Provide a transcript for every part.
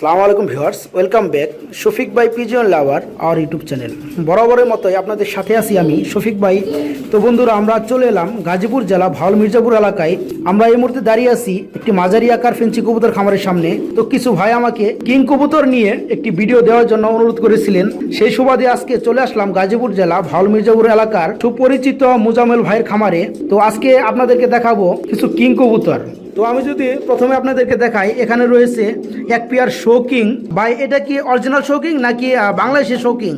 সালামু আলাইকুম viewers, welcome back. Shafiq ভাই pigeon lover our YouTube channel. বরাবরের মতোই আপনাদের সাথে আছি আমি, শফিক ভাই। তো বন্ধুরা, আমরা চলে এলাম গাজীপুর জেলা ভাওল মির্জাপুর এলাকায়। আমরা এই মুহূর্তে দাঁড়িয়ে আছি একটি মাঝারি আকার ফেন্সি কবুতর খামারের সামনে। তো কিছু ভাই আমাকে কিং কবুতর নিয়ে একটি ভিডিও দেওয়ার জন্য অনুরোধ করেছিলেন। সেই সুবাদে আজকে চলে আসলাম গাজীপুর জেলা ভাওল মির্জাপুর এলাকার সুপরিচিত মুজামেল ভাইয়ের খামারে। তো আজকে আপনাদেরকে দেখাবো কিছু কিং কবুতর। তো আমি যদি প্রথমে আপনাদেরকে দেখাই এখানে রয়েছে এক পেয়ার শোকিং ভাই এটা কি অরিজিনাল শোকিং নাকি বাংলাদেশের শোকিং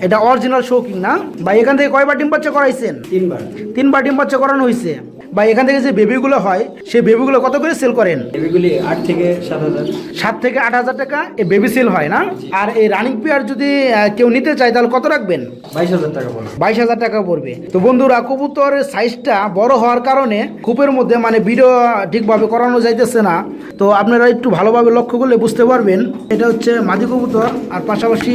এটা অরিজিনাল শৌকিং শোকিং না? ভাই এখান থেকে কয়বার ডিম বাচ্চা করাইছেন? তিনবার। তিনবার ডিম বাচ্চা করানো হয়েছে ভাই এখান থেকে যে বেবিগুলো হয় সেই বেবিগুলো কত করে সেল করেন? এগুলি আট থেকে সাত হাজার। সাত থেকে আট হাজার টাকা এই বেবি সেল হয় না? আর এই রানিং পেয়ার যদি কেউ নিতে চায় তাহলে কত রাখবেন? বাইশ হাজার টাকা পড়বে। বাইশ হাজার টাকা পড়বে। তো বন্ধুরা কবুতরের সাইজটা বড় হওয়ার কারণে কূপের মধ্যে মানে ভিডিও ঠিকভাবে করানো যাইতেছে না। তো আপনারা একটু ভালোভাবে লক্ষ্য করলে বুঝতে পারবেন এটা হচ্ছে মাদি কবুতর আর পাশাপাশি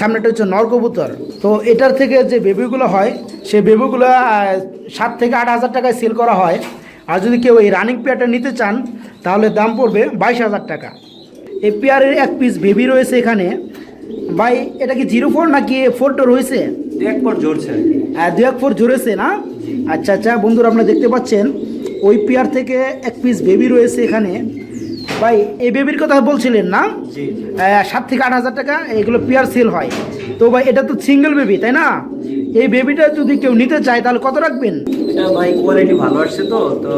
সামনেটা হচ্ছে নরকবুতর। তো এটার থেকে যে বেবিগুলো হয় সেই বেবিগুলো সাত থেকে আট হাজার টাকায় সেল করা হয়। আর যদি কেউ এই রানিং পেয়ারটা নিতে চান তাহলে দাম পড়বে বাইশ হাজার টাকা। এই পেয়ারের এক পিস বেবি রয়েছে এখানে। ভাই এটা কি জিরো ফোর নাকি ফোর টোর হয়েছে একবার জোরছে আর কি। হ্যাঁ দু এক ফোর জুড়েছে না? আচ্ছা আচ্ছা বন্ধুরা আপনারা দেখতে পাচ্ছেন ওই পেয়ার থেকে এক পিস বেবি রয়েছে এখানে। ভাই এই বেবির কথা বলছিলেন না? সাত থেকে আট হাজার টাকা এগুলো পেয়ার সেল হয়। তো ভাই এটা তো সিঙ্গেল বেবি তাই না? এই বেবিটা যদি কেউ নিতে চায় তাহলে কত রাখবেন? এটা ভাই কোয়ালিটি ভালো আসছে তো তো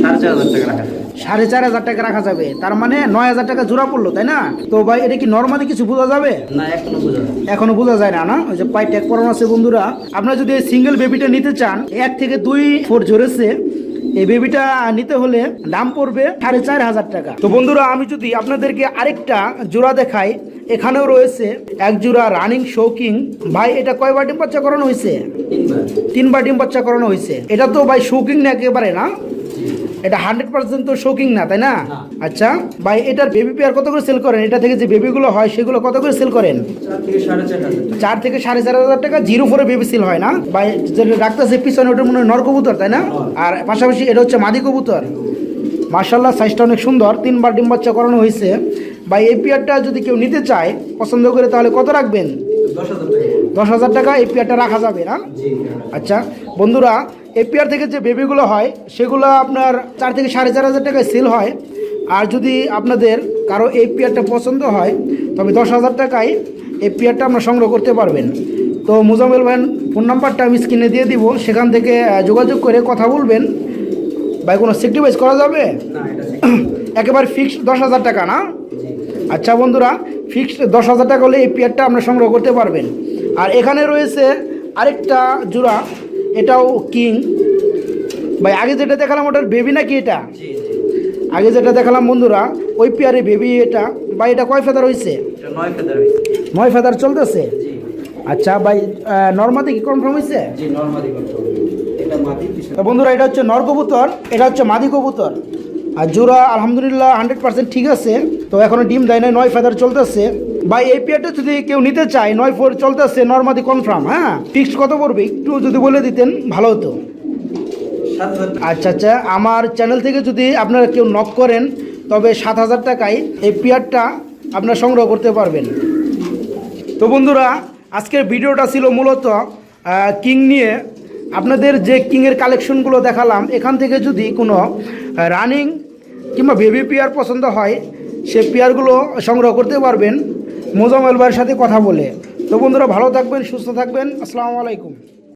সাড়ে চার হাজার টাকা রাখা যাবে। সাড়ে চার হাজার টাকা রাখা যাবে। তার মানে নয় হাজার টাকা জোড়া পড়ল তাই না? তো ভাই এটা কি নর্মালি কিছু বোঝা যাবে? না এখনও বোঝা এখনও বোঝা যায় না না? ওই যে পাই ট্যাগ করানো আছে বন্ধুরা। আপনারা যদি এই সিঙ্গেল বেবিটা নিতে চান এক থেকে দুই ফোর জোরেছে এই বেবিটা নিতে হলে দাম পড়বে সাড়ে চার হাজার টাকা। তো বন্ধুরা, আমি যদি আপনাদেরকে আরেকটা জোড়া দেখাই, এখানেও রয়েছে এক জোড়া রানিং শৌকিং ভাই, এটা কয়বার ডিম বাচ্চা করানো হয়েছে? তিনবার। ডিম বাচ্চা করানো হয়েছে। এটা তো ভাই শৌকিং না, একেবারে না। এটা হান্ড্রেড পার্সেন্ট তো শৌকিং না তাই না। আচ্ছা ভাই এটার বেবি পেয়ার কত করে সেল করেন? এটা থেকে যে বেবিগুলো হয় সেগুলো কত করে সেল করেন? চার থেকে সাড়ে চার হাজার টাকা। জিরো ফোরে বেবি সেল হয় না। বা যেটা রাখতেছে পিছনে ওটা মনে হয় নর কবুতর তাই না? আর পাশাপাশি এটা হচ্ছে মাদি কবুতর। মার্শাল্লাহ সাইজটা অনেক সুন্দর তিনবার ডিম বাচ্চা করানো হয়েছে। বা এই পেয়ারটা যদি কেউ নিতে চায় পছন্দ করে তাহলে কত রাখবেন? দশ হাজার টাকা। পড়বে। দশ হাজার টাকা এই পেয়ারটা রাখা যাবে না? আচ্ছা বন্ধুরা এই পেয়ার থেকে যে বেবিগুলো হয় সেগুলো আপনার চার থেকে সাড়ে চার হাজার টাকায় সেল হয়। আর যদি আপনাদের কারও এই পেয়ারটা পছন্দ হয় তবে দশ হাজার টাকায় এই পেয়ারটা আপনার সংগ্রহ করতে পারবেন। তো মুজামিল ভাইয়ের ফোন নাম্বারটা আমি স্ক্রিনে দিয়ে দিব সেখান থেকে যোগাযোগ করে কথা বলবেন। ভাই কোনো সেক্টিভাইজ করা যাবে? একেবারে ফিক্সড দশ হাজার টাকা না? আচ্ছা বন্ধুরা ফিক্সড দশ হাজার টাকা হলে এই পেয়ারটা আপনারা সংগ্রহ করতে পারবেন। আর এখানে রয়েছে আরেকটা জোড়া এটাও কিং। ভাই আগে যেটা দেখালাম ওটার বেবি নাকি এটা? আগে যেটা দেখালাম বন্ধুরা ওই পেয়ারে বেবি এটা। ভাই এটা কয় ফেদার হয়েছে নয় ফেদার চলতেছে? আচ্ছা ভাই নর্মাদি কি কনফার্ম হয়েছে বন্ধুরা এটা হচ্ছে নর কবুতর এটা হচ্ছে মাদি কবুতর। আর জোড়া আলহামদুলিল্লাহ হান্ড্রেড পার্সেন্ট ঠিক আছে। তো এখনও ডিম দেয় নাই নয় ফেদার চলতেছে। বা এই পেয়ারটা যদি কেউ নিতে চায় নয় ফোর চলতেছে নর্মাদি কনফার্ম হ্যাঁ? ফিক্সড কত পড়বে? একটু যদি বলে দিতেন ভালো হতো। আচ্ছা আচ্ছা আমার চ্যানেল থেকে যদি আপনারা কেউ নক করেন তবে সাত হাজার টাকায় এই পেয়ারটা আপনারা সংগ্রহ করতে পারবেন। তো বন্ধুরা আজকের ভিডিওটা ছিল মূলত কিং নিয়ে। আপনাদের যে কিংয়ের কালেকশনগুলো দেখালাম এখান থেকে যদি কোনো রানিং কিংবা বেবি পেয়ার পছন্দ হয় সে পেয়ারগুলো সংগ্রহ করতে পারবেন। মোজামেল ভাইয়ের সাথে কথা বলে। তো বন্ধুরা ভালো থাকবেন সুস্থ থাকবেন। আসসালামু আলাইকুম।